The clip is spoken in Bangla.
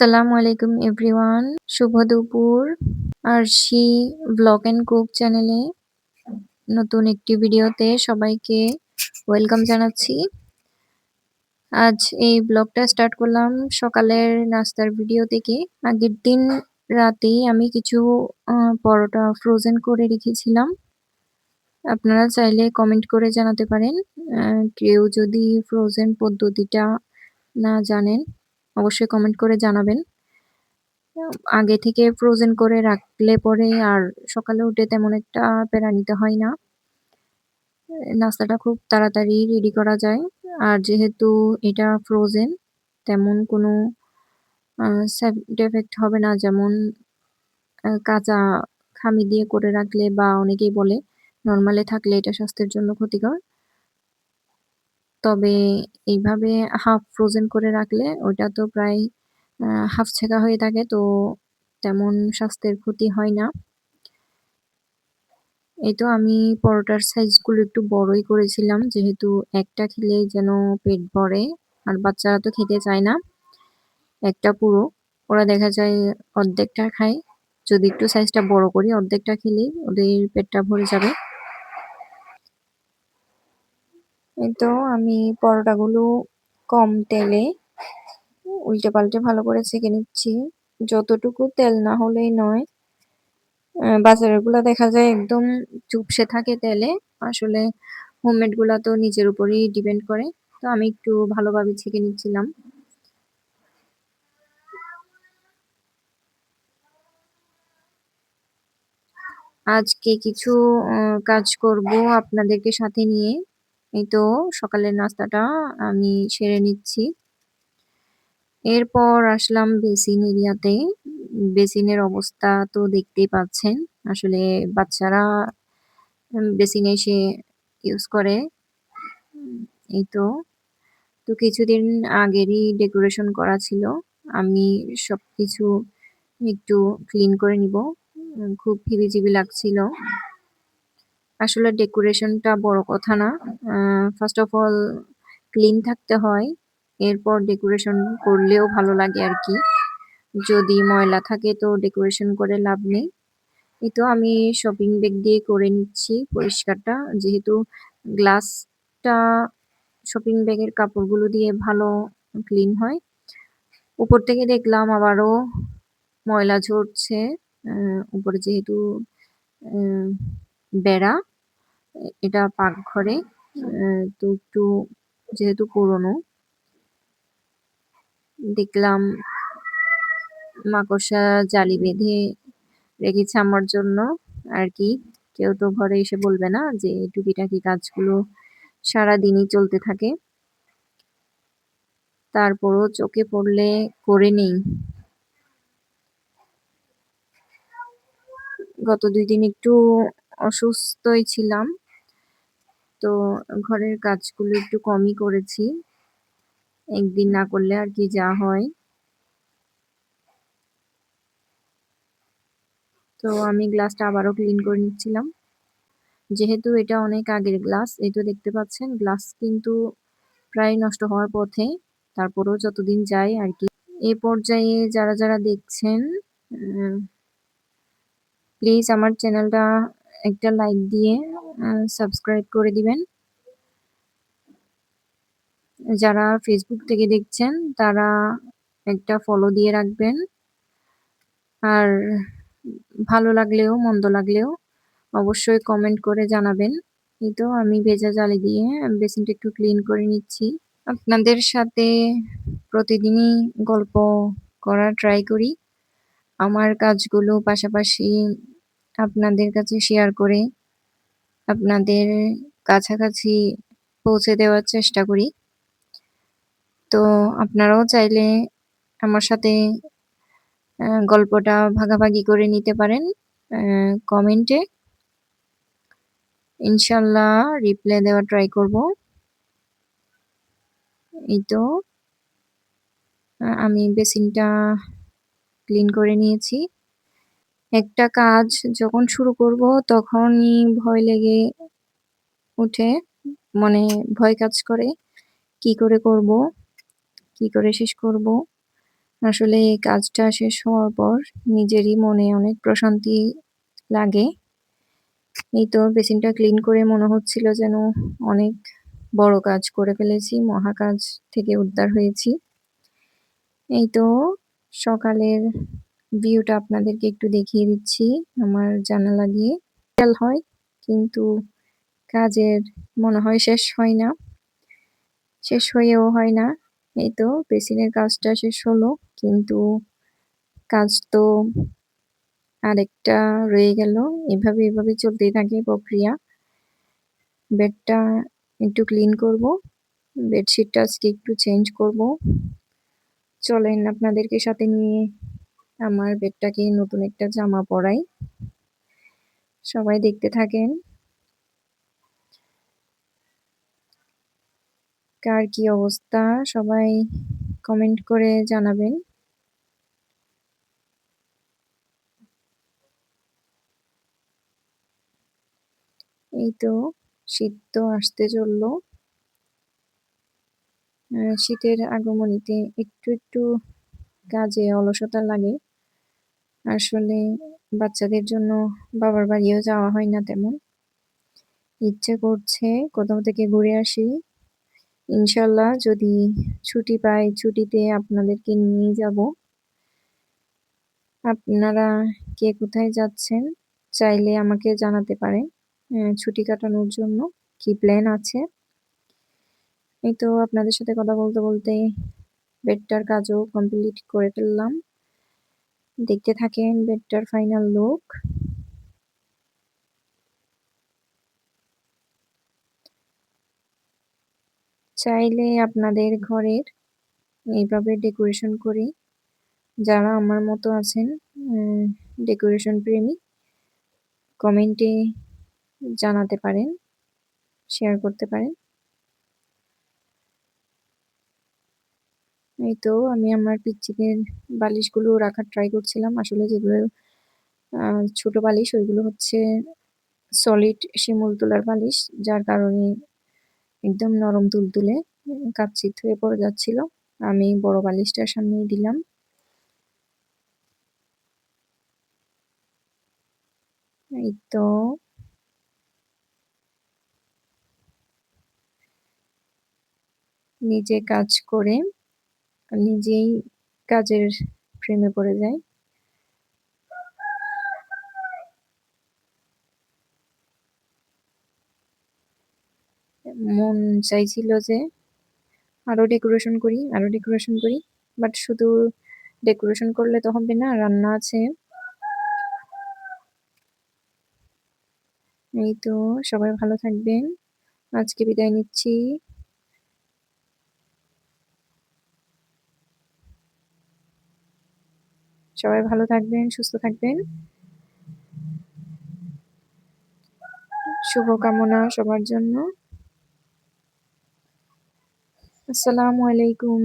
আসসালামু আলাইকুম এভরিওয়ান। শুভ দুপুর। আর আরশি ব্লগ এন্ড কুক চ্যানেলে নতুন একটি ভিডিওতে সবাইকে ওয়েলকাম জানাচ্ছি। আজ এই ব্লগটা স্টার্ট করলাম সকালের নাস্তার ভিডিও থেকে। আগের দিন রাতেই আমি কিছু পরোটা ফ্রোজেন করে রেখেছিলাম। আপনারা চাইলে কমেন্ট করে জানাতে পারেন। কেউ যদি ফ্রোজেন পদ্ধতিটা না জানেন অবশ্যই কমেন্ট করে জানাবেন। আগে থেকে ফ্রোজেন করে রাখলে পরে আর সকালে উঠে তেমন একটা পেরা নিতে হয় না। নাস্তাটা খুব তাড়াতাড়ি রেডি করা যায়। আর যেহেতু এটা ফ্রোজেন তেমন কোনো সাইড এফেক্ট হবে না। যেমন কাঁচা খামি দিয়ে করে রাখলে বা অনেকেই বলে নর্মালে থাকলে এটা স্বাস্থ্যের জন্য ক্ষতিকর। তবে এইভাবে হাফ ফ্রোজেন করে রাখলে ওটা তো প্রায় হাফ ছেঁকা হয়ে থাকে, তো তেমন স্বাস্থ্যের ক্ষতি হয় না। এই তো আমি পরোটার সাইজগুলো একটু বড়ই করেছিলাম, যেহেতু একটা খেলে যেন পেট ভরে, আর বাচ্চারা তো খেতে চায় না, একটা পুরো। ওরা দেখা যায় অর্ধেকটা খায়, যদি একটু সাইজটা বড় করি, অর্ধেকটা খেলেই ওদের পেটটা ভরে যাবে এই তো আমি পরোটাগুলো কম তেলে উল্টে পাল্টে ভালো করে ছেঁকে নিচ্ছি। যতটুকু তেল না হলেই নয়। বাজারেরগুলা দেখা যায় একদম চুপসে থাকে তেলে। আসলে হোমমেডগুলা তো নিজের উপরেই ডিপেন্ড করে। তো আমি একটু ভালোভাবে ছেঁকে নিচ্ছিলাম। আজকে কিছু কাজ করব আপনাদেরকে সাথে নিয়ে। এই তো সকালের নাস্তাটা আমি সেরে নিচ্ছি। এরপর আসলাম বেসিন এরিয়াতে। বেসিনের অবস্থা তো দেখতেই পাচ্ছেন। আসলে বাচ্চারা বেসিনে এসে ইউজ করে। এই তো। তো কিছুদিন আগেরই ডেকোরেশন করা ছিল। আমি সবকিছু একটু ক্লিন করে নিব। খুব হিবিজিবি লাগছিল। আসলে ডেকোরেশনটা বড় কথা না। ফার্স্ট অফ অল ক্লিন থাকতে হয়, এরপর ডেকোরেশন করলেও ভালো লাগে আর কি। যদি ময়লা থাকে তো ডেকোরেশন করে লাভ নেই। এই তো আমি শপিং ব্যাগ দিয়ে করে নিচ্ছি পরিষ্কারটা। যেহেতু গ্লাসটা শপিং ব্যাগের কাপড়গুলো দিয়ে ভালো ক্লিন হয়। উপর থেকে দেখলাম আবারও ময়লা ঝরছে। উপরে যেহেতু বেড়া। এটা পাকঘরে তো একটু যেহেতু পুরনো, দেখলাম মাকড়সা জালি বেঁধে রেখেছে আমার জন্য আর কি। কেউ তো ঘরে এসে বলবে না যে টুকিটাকি কাজগুলো সারাদিনই চলতে থাকে। তারপরও চোখে পড়লে করে নেই। গত দুই দিন একটু অসুস্থই ছিলাম। তো ঘরের কাজগুলো একটু কমই করেছি। একদিন না করলে আর কি যা হয়। তো আমি গ্লাসটা আবারও ক্লিন করে নিচ্ছিলাম। যেহেতু এটা অনেক আগের গ্লাস, এই তো দেখতে পাচ্ছেন, গ্লাস কিন্তু প্রায় নষ্ট হওয়ার পথে, তারপরেও যতদিন যায় আর কি। এ পর্যায়ে যারা যারা দেখছেন প্লিজ আমার চ্যানেলটা একটা লাইক দিয়ে সাবস্ক্রাইব করে দিবেন। যারা ফেসবুক থেকে দেখছেন, তারা একটা ফলো দিয়ে রাখবেন। আর ভালো লাগলেও, মন্দ লাগলেও অবশ্যই কমেন্ট করে জানাবেন। এই তো আমি ভেজা জালি দিয়ে বেসিনটা একটু ক্লিন করে নিচ্ছি। আপনাদের সাথে প্রতিদিনই গল্প করার ট্রাই করি। আমার কাজগুলো পাশাপাশি আপনাদের কাছে শেয়ার করে আপনাদের কাছাকাছি পৌঁছে দেওয়ার চেষ্টা করি। তো আপনারাও চাইলে আমার সাথে গল্পটা ভাগাভাগি করে নিতে পারেন কমেন্টে ইনশাল্লাহ রিপ্লাই দেওয়া ট্রাই করব। এই তো আমি বেসিনটা ক্লিন করে নিয়েছি। একটা কাজ যখন শুরু করব তখনই ভয় লেগে উঠে মনে ভয় কাজ করে কি করে করব কি করে শেষ করব আসলে এই কাজটা শেষ হওয়ার পর নিজেরই মনে অনেক প্রশান্তি লাগে। এই তো বেসিনটা ক্লিন করে মনে হচ্ছিল যেন অনেক বড় কাজ করে ফেলেছি, মহা কাজ থেকে উদ্ধার হয়েছি। এই তো সকালের ভিউটা আপনাদেরকে একটু দেখিয়ে দিচ্ছি আমার জানালা দিয়ে। খেয়াল হয় কিন্তু কাজের মনে হয় শেষ হয় না। শেষ হয়েও হয় না। এই তো বেসিনের কাজটা শেষ হলো কিন্তু কাজ তো আরেকটা রয়ে গেল। এভাবে, এভাবে চলতেই থাকে প্রক্রিয়া। বেডটা একটু ক্লিন করব। বেডশিটটা আজকে একটু চেঞ্জ করব। চলেন আপনাদেরকে সাথে নিয়ে আমার বেডটাকে নতুন একটা জামা পরাই। সবাই দেখতে থাকেন। কার কি অবস্থা সবাই কমেন্ট করে জানাবেন। এই তো শীত তো আসতে চলল। শীতের আগমনীতে একটু, একটু কাজে অলসতা লাগে। আসলে বাচ্চাদের জন্য বাবার বাড়িও যাওয়া হয় না তেমন। ইচ্ছে করছে কোথাও থেকে ঘুরে আসি। ইনশাল্লাহ যদি ছুটি পাই, ছুটিতে আপনাদেরকে নিয়ে যাব। আপনারা কে কোথায় যাচ্ছেন চাইলে আমাকে জানাতে পারেন ছুটি কাটানোর জন্য কি প্ল্যান আছে এই তো আপনাদের সাথে কথা বলতে বলতে বেডটার কাজও কমপ্লিট করে ফেললাম দেখতে থাকেন বেডটার ফাইনাল লুক। চাইলে আপনাদের ঘরের এইভাবে ডেকোরেশন করে। যারা আমার মতো আছেন ডেকোরেশন প্রেমী কমেন্টে জানাতে পারেন, শেয়ার করতে পারেন। এই তো আমি আমার পিচ্চিদের বালিশগুলো রাখার ট্রাই করছিলাম। আসলে যেগুলো ছোট বালিশ, ওইগুলো হচ্ছে সলিড শিমুল তোলার বালিশ, যার কারণে একদম নরম তুলতুলে কাচ্ছিত হয়ে পড়ে যাচ্ছিল। আমি বড় বালিশটার সামনে দিলাম। এই তো। নিজে কাজ করে নিজেই কাজের প্রেমে পড়ে যায়। মন চাইছিল যে আরও ডেকোরেশন করি, আরও ডেকোরেশন করি বাট শুধু ডেকোরেশন করলে তো হবে না, রান্না আছে। এই তো, সবাই ভালো থাকবেন। আজকে বিদায় নিচ্ছি। সবাই ভালো থাকবেন সুস্থ থাকবেন। শুভকামনা সবার জন্য। আসসালামু আলাইকুম।